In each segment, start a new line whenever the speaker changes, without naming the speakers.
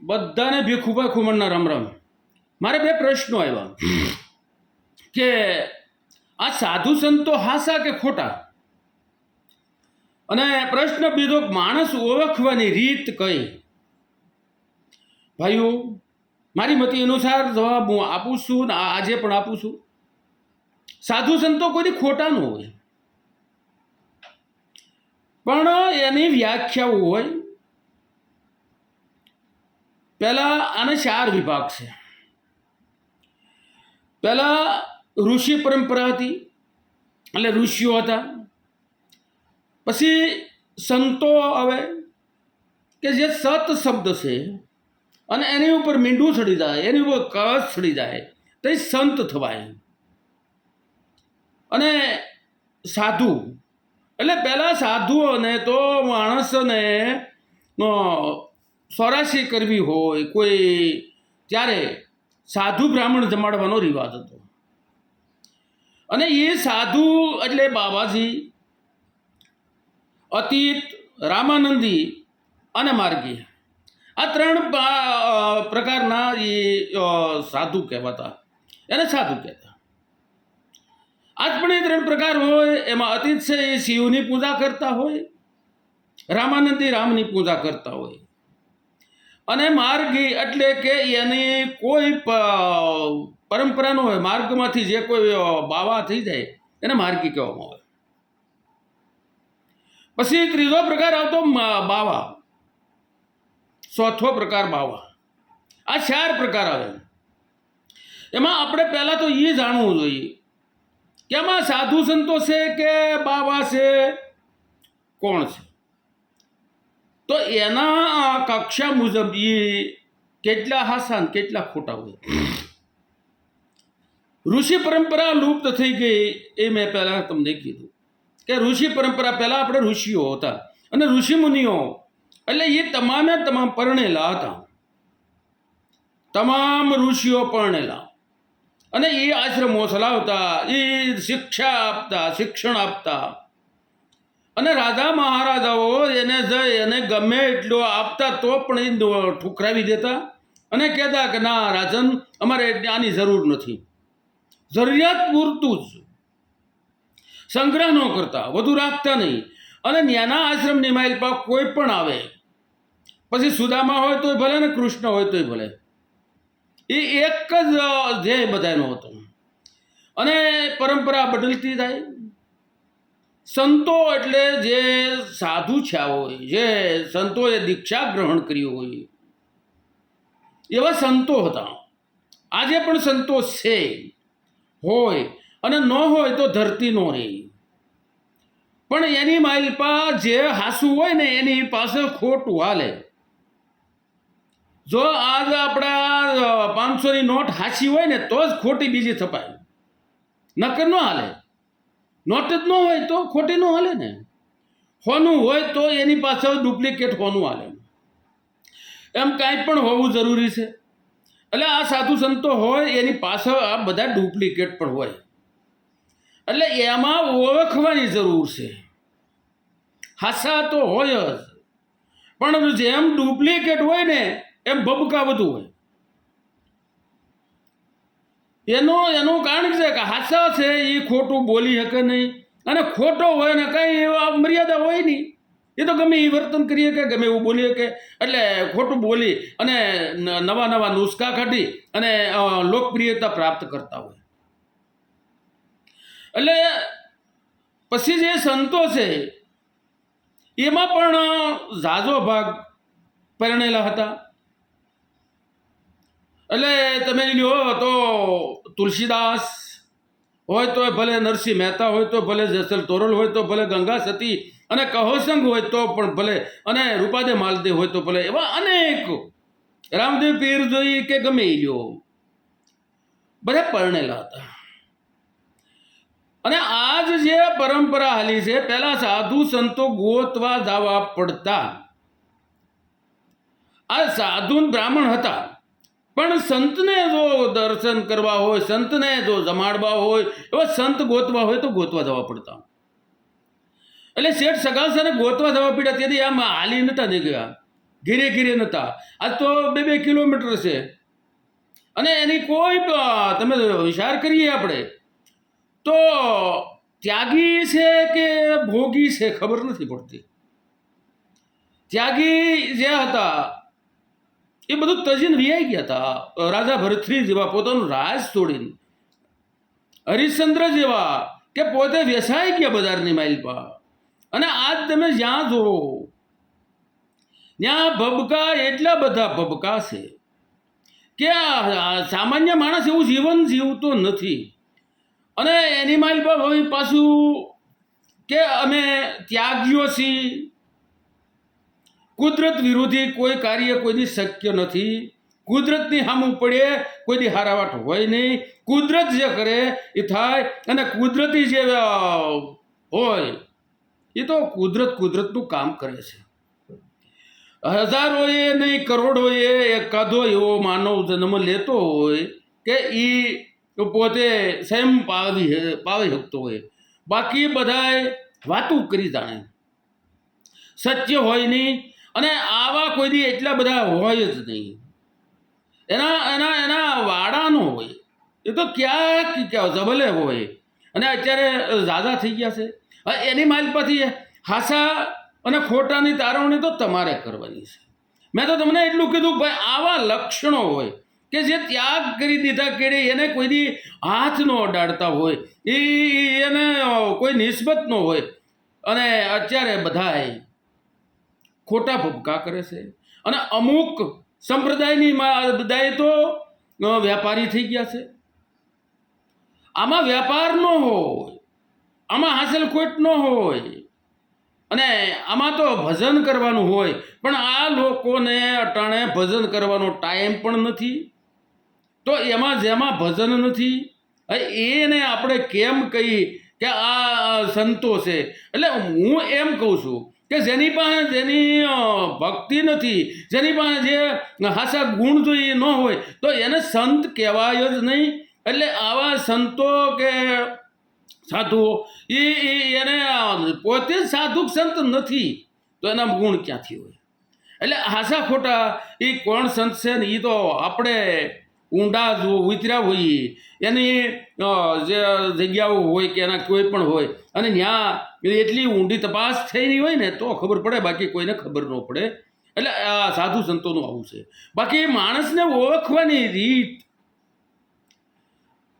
બધાને ભીખુભાઈ ખુમણના રામ રામ. મારે બે પ્રશ્નો આવ્યા. કે આ સાધુ સંતો હાસા કે ખોટા? અને પ્રશ્ન બીજો માણસ ઓળખવાની રીત કઈ? ભાઈઓ, મારી મતી અનુસાર જવાબ હું આપું છું ને આજે પણ આપું છું. સાધુ સંતો કોઈ ખોટા ન હોય. પણ એની વ્યાખ્યાઓ હોય. પહેલાં આને ચાર વિભાગ છે. પહેલાં ઋષિ પરંપરા હતી, એટલે ઋષિઓ હતા. પછી સંતો આવે કે જે સત શબ્દ છે, અને એની ઉપર મીંડું ચડી જાય, એની ઉપર કળશ ચડી જાય, તે સંત થવાય. અને સાધુ, એટલે પહેલાં સાધુઓને તો માણસને સ્વરાશી કરવી હોય, કોઈ ત્યારે સાધુ બ્રાહ્મણ જમાડવાનો રિવાજ હતો. અને એ સાધુ એટલે બાબાજી, અતીત, રામાનંદી અને માર્ગી. આ ત્રણ પ્રકારના એ સાધુ કહેવાતા. એને સાધુ કહેતા. આજ પણ એ ત્રણ પ્રકાર હોય, એમાં અતીત છે એ શિવની પૂજા કરતા હોય, રામાનંદી રામની પૂજા કરતા હોય. અને માર્ગી એટલે કે એની કોઈ પરંપરાનો હોય, માર્ગમાંથી જે કોઈ બાવા થઈ જાય, એને માર્ગી કહેવામાં આવે. પછી ત્રીજો પ્રકાર આવતો બાવા. ચોથો પ્રકાર બાવા. આ ચાર પ્રકાર આવે એમાં આપણે પહેલાં તો એ જાણવું જોઈએ કે આમાં સાધુ સંતો છે કે બાવા છે? કોણ છે? તો એના કક્ષા મુજબ એ કેટલા હાસાન, કેટલા ખોટા હોય. ઋષિ પરંપરા લુપ્ત થઈ ગઈ એ મેં પહેલાં તમને કીધું. કે ઋષિ પરંપરા પહેલાં આપણે ઋષિઓ હતા અને ઋષિ મુનિઓ. એટલે એ તમામે તમામ પરણેલા હતા. તમામ ઋષિઓ પરણેલા. અને એ આશ્રમો ચલાવતા એ શિક્ષા આપતા, શિક્ષણ આપતા. અને રાજા મહારાજાઓ એને જઈ એને ગમે એટલો આપતા તો પણ એ ઠુકરાવી દેતા અને કહેતા કે ના રાજન, અમારે આની જરૂર નથી. જરૂરિયાત પૂરતું જ. સંગ્રહ ન કરતા, વધુ રાખતા નહીં. અને ન્યાના આશ્રમની નિમાયેલ પા કોઈ પણ આવે. પછી સુદામા હોય તોય ભલે ને કૃષ્ણ હોય તોય ભલે. એ એક જ ધ્યેય બધાનો હતો. અને પરંપરા બદલતી થાય સંતો એટલે જે સાધુ છ્યા હોય, જે સંતોએ દીક્ષા ગ્રહણ કરી હોય, એવા સંતો હતા. આજે પણ સંતો છે, હોય અને ન હોય તો ધરતી નો રહે પણ એની માઇલપા જે હાસુ હોય ને એની પાસે ખોટું હાલે જો આજ આપણા પાંચસોની નોટ હાસી હોય ને તો જ ખોટી બીજી છપાય. નકર ન હાલે. નોટ જ ન હોય તો ખોટી ન હાલે ને. હોનું હોય તો એની પાછળ ડુપ્લિકેટ હોનું હાલે. એમ કાંઈ પણ હોવું જરૂરી છે. એટલે આ સાધુ સંતો હોય, એની પાછળ આ બધા ડુપ્લિકેટ પણ હોય. એટલે એમાં ઓળખવાની જરૂર છે. હાસા તો હોય જ. પણ જેમ ડુપ્લિકેટ હોય ને, એમ ભબકા વધુ હોય. એનું એનું કારણ છે કે હાસા છે, એ ખોટું બોલી શકે નહીં. અને ખોટો હોય ને કંઈ એવા મર્યાદા હોય નહીં. એ તો ગમે એ વર્તન કરીએ કે, ગમે એવું બોલીએ કે. એટલે ખોટું બોલી અને નવા નવા નુસ્ખા કાઢી અને લોકપ્રિયતા પ્રાપ્ત કરતા હોય. એટલે પછી જે સંતો છે, એમાં પણ ઝાઝો ભાગ પરણેલા હતા. એટલે તમે લ્યો તો તુલસીદાસ હોય તો ભલે નરસિંહ મહેતા હોય તો ભલે જસલ તોરલ હોય તો ભલે ગંગા સતી અને કહોસંગ હોય તો પણ ભલે અને રૂપાદે માલદેવ હોય તો ભલે એવા અનેક. રામદેવ પીર જોઈ કે ગમે એ લ્યો. બધા પરણેલા હતા. અને આજ જે પરંપરા હાલી છે, પહેલા સાધુ સંતો ગોતવા જવા પડતા. આ સાધુ બ્રાહ્મણ હતા. પણ સંતને જો દર્શન કરવા હોય, સંતને જો જમાડવા હોય, એવા સંત ગોતવા હોય તો ગોતવા જવા પડતા એટલે શેઠ સગાસાને ગોતવા જવા પડ્યા તેથી આમ હાલી નતા નીકળ્યા ઘીરે ઘીરે નહોતા આજ તો બે બે કિલોમીટર છે. અને એની કોઈ તમે વિચાર કરીએ આપણે. તો ત્યાગી છે કે ભોગી છે ખબર નથી પડતી. ત્યાગી જે હતા એ બધું તજીન વિયાઈ ગયા હતા રાજા ભરતરી જેવા પોતાનું રાજ છોડીને હરિશ્ચંદ્ર જેવા કે પોતે વેસાઈ ગયા બજારની માઇલમાં અને આજ તમે જ્યાં જુઓ, ત્યાં ભબકા એટલા બધા ભબકા છે કે સામાન્ય માણસ એવું જીવન જીવતો નથી. અને એની માઇલ પર હવે પાછું કે અમે ત્યાગીઓ છીએ. કુદરત વિરોધી કોઈ કાર્ય કોઈની શક્ય નથી. કુદરતની સામું પડે કોઈની હારાવાટ હોય નહીં. કુદરત જે કરે એ થાય અને કુદરતી જે હોય, એ તો કુદરત કુદરતનું કામ કરે છે. હજારોએ નહીં, કરોડોએ એકાદો એવો માનવ જન્મ લેતો હોય કે એ પોતે સ્વયં પાવી પાવી શકતો હોય. બાકી બધાય વાતું કરી જાણે. સત્ય હોય નહીં અને આવા કોઈ દી એટલા બધા હોય જ નહીં. એના એના એના વાડાનો હોય. એ તો ક્યાંક ક્યાં જબલે હોય. અને અત્યારે ઝાઝા થઈ ગયા છે. એની માલ પરથી હાસા અને ખોટાની તારવણી તો તમારે કરવાની છે. મેં તો તમને એટલું કીધું ભાઈ આવા લક્ષણો હોય કે જે ત્યાગ કરી દીધા કેડે એને કોઈની હાથ ન અડાડતા હોય. એ એને કોઈ નિસ્બત ન હોય. અને અત્યારે બધાય ખોટા ભૂપકા કરે છે. અને અમુક સંપ્રદાયની બધાએ તો વેપારી થઈ ગયા છે. આમાં વેપાર ન હોય, આમાં હાંસલ ખોટ ન હોય, અને આમાં તો ભજન કરવાનું હોય, પણ આ લોકોને અટાણે ભજન કરવાનો ટાઈમ પણ નથી. તો એમાં જેમાં ભજન નથી એને આપણે કેમ કહી કે આ સંતો છે. એટલે હું એમ કહું છું કે જેની પાસે જેની ભક્તિ નથી, જેની પાસે જે હાસા ગુણ જોઈએ ન હોય, તો એને સંત કહેવાય જ નહીં. એટલે આવા સંતો કે સાધુઓ, એ એને પોતે જ સાધુ સંત નથી, તો એના ગુણ ક્યાંથી હોય? એટલે હાસા ખોટા એ કોણ સંત છે ને એ તો આપણે ઊંડા ઉતર્યા હોઈએ, એની જે જગ્યાઓ હોય કે એના કોઈ પણ હોય, અને ત્યાં એટલી ઊંડી તપાસ થયેલી હોય ને, તો ખબર પડે, બાકી કોઈને ખબર ન પડે. એટલે આ સાધુ સંતોનું આવું છે. બાકી માણસને ઓળખવાની રીત.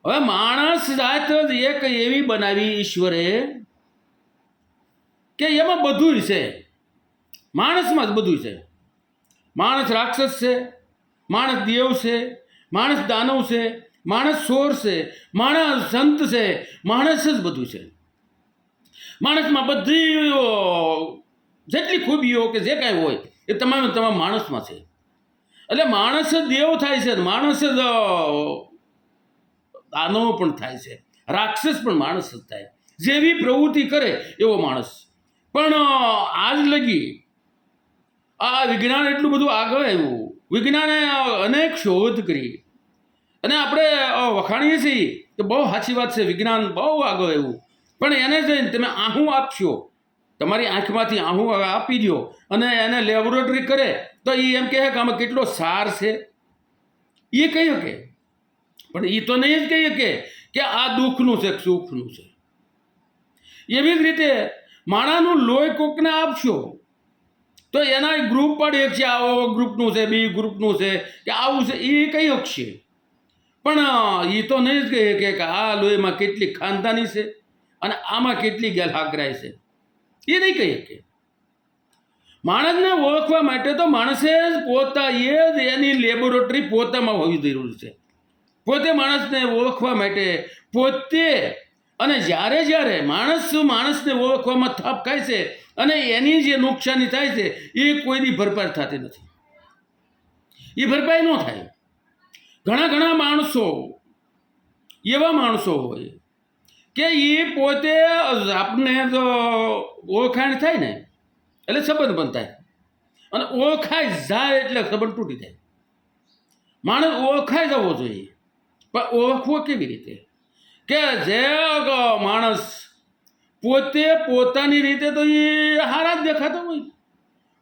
હવે માણસ જાત જ એક એવી બનાવી ઈશ્વરે કે એમાં બધું છે. માણસમાં જ બધું છે. માણસ રાક્ષસ છે. માણસ દેવ છે. માણસ દાનવ છે, માણસ સોર છે, માણસ સંત છે, માણસ જ બધું છે. માણસમાં બધી જેટલી ખૂબીઓ કે જે કાંઈ હોય, એ તમામ તમામ માણસમાં છે. એટલે માણસ જ દેવ થાય છે માણસ જ દાનવ પણ થાય છે. રાક્ષસ પણ માણસ જ થાય. જેવી પ્રવૃત્તિ કરે એવો માણસ. પણ આજ લગી આ વિજ્ઞાન એટલું બધું આગળ આવ્યું. વિજ્ઞાને અનેક શોધ કરી. અને આપણે વખાણીએ છીએ કે બહુ સાચી વાત છે, વિજ્ઞાન બહુ આગળ એવું પણ એને જઈને તમે આહું આપશો. તમારી આંખમાંથી આહું આપી દો અને એને લેબોરેટરી કરે, તો એ એમ કહે કે આમાં કેટલો સાર છે. એ કહી શકે. પણ એ તો નહીં જ કહી શકે કે આ દુઃખનું છે સુખનું છે. એવી જ રીતે માણાનું લોહી કોકને આપશો તો એના ગ્રુપ પણ એક છે આવો ગ્રુપનું છે, બી ગ્રુપનું છે, કે આવું છે એ કહી શકશે પણ એ તો નહીં જ કહી કે આ લોહીમાં કેટલી ખાનદાની છે અને આમાં કેટલી ગેલહાકરાય છે. એ નહીં કહી શકે માણસને ઓળખવા માટે તો માણસે જ પોતા એ જ એની લેબોરેટરી પોતામાં હોવી જરૂરી છે. પોતે માણસને ઓળખવા માટે પોતે અને જ્યારે જ્યારે માણસ માણસને ઓળખવામાં થપ ખાય છે અને એની જે નુકસાની થાય છે, એ કોઈની ભરપાઈ થતી નથી. એ ભરપાઈ ન થાય. ઘણા ઘણા માણસો, એવા માણસો હોય કે એ પોતે આપણે જો ઓળખાણ થાય ને, એટલે સંબંધ બંધાય અને ઓળખાય જાય એટલે સંબંધ તૂટી જાય. માણસ ઓળખાઈ જવો જોઈએ, પણ ઓળખવો કેવી રીતે? કે જે માણસ પોતે પોતાની રીતે તો એ હારા જ દેખાતો હોય.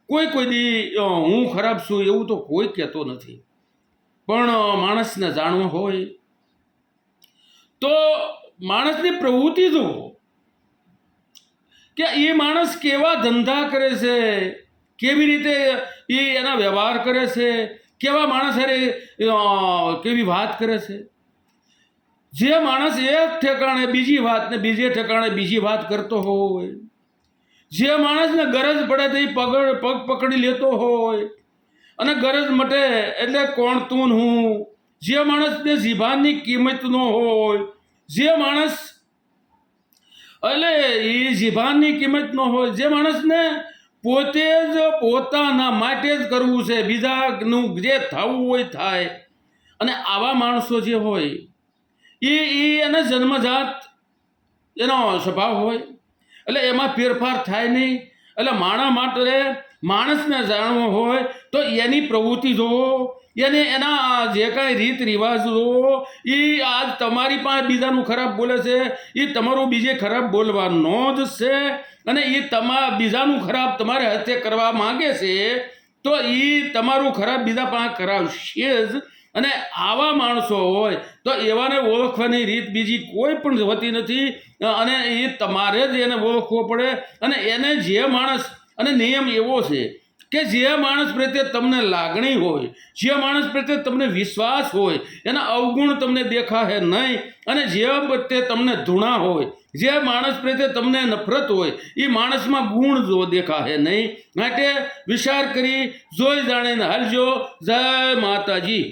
કોઈ કોઈ દી હું ખરાબ છું એવું તો કોઈ કહેતો નથી. પણ માણસને જાણવું હોય તો માણસની પ્રવૃત્તિ જુઓ કે એ માણસ કેવા ધંધા કરે છે, કેવી રીતે એ એના વ્યવહાર કરે છે, કેવા માણસ અરે કેવી વાત કરે છે. જે માણસ એક ઠેકાણે બીજી વાત ને બીજે ઠેકાણે બીજી વાત કરતો હોય, જે માણસને ગરજ પડે તો એ પગડ, પગ પકડી લેતો હોય, અને ગરજ મટે એટલે કોણ તું હું? જે માણસને જીભાનની કિંમત ન હોય, જે માણસ, એટલે એ જીભાનની કિંમત ન હોય, જે માણસને પોતે જ પોતાના માટે જ કરવું છે, બીજાનું જે થવું હોય થાય. અને આવા માણસો જે હોય એ એ એને જન્મજાત, એનો સ્વભાવ હોય. એટલે એમાં ફેરફાર થાય નહીં. એટલે માણા માટે માણસને જાણવો હોય તો એની પ્રવૃત્તિ જોવો. એને એના જે કાંઈ રીત રિવાજ જોવો. એ આજ તમારી પાસે બીજાનું ખરાબ બોલે છે. એ તમારું બીજે ખરાબ બોલવાનો જ છે. અને એ તમા, બીજાનું ખરાબ તમારે હાથે કરવા માગે છે, તો એ તમારું ખરાબ બીજા પાસે કરાવશે જ. અને આવા માણસો હોય તો એવાને ઓળખવાની રીત બીજી કોઈ પણ હોતી નથી. અને એ તમારે જ એને ઓળખવો પડે. અને એને જે માણસ, અને નિયમ એવો છે કે જે માણસ પ્રત્યે તમને લાગણી હોય, જે માણસ પ્રત્યે તમને વિશ્વાસ હોય, એના અવગુણ તમને દેખાશે નહીં. અને જે પ્રત્યે તમને ધૂણા હોય, જે માણસ પ્રત્યે તમને નફરત હોય, એ માણસમાં ગુણ જો દેખાશે નહીં. માટે વિચાર કરી, જોઈ જાણીને હાલજો. જય માતાજી.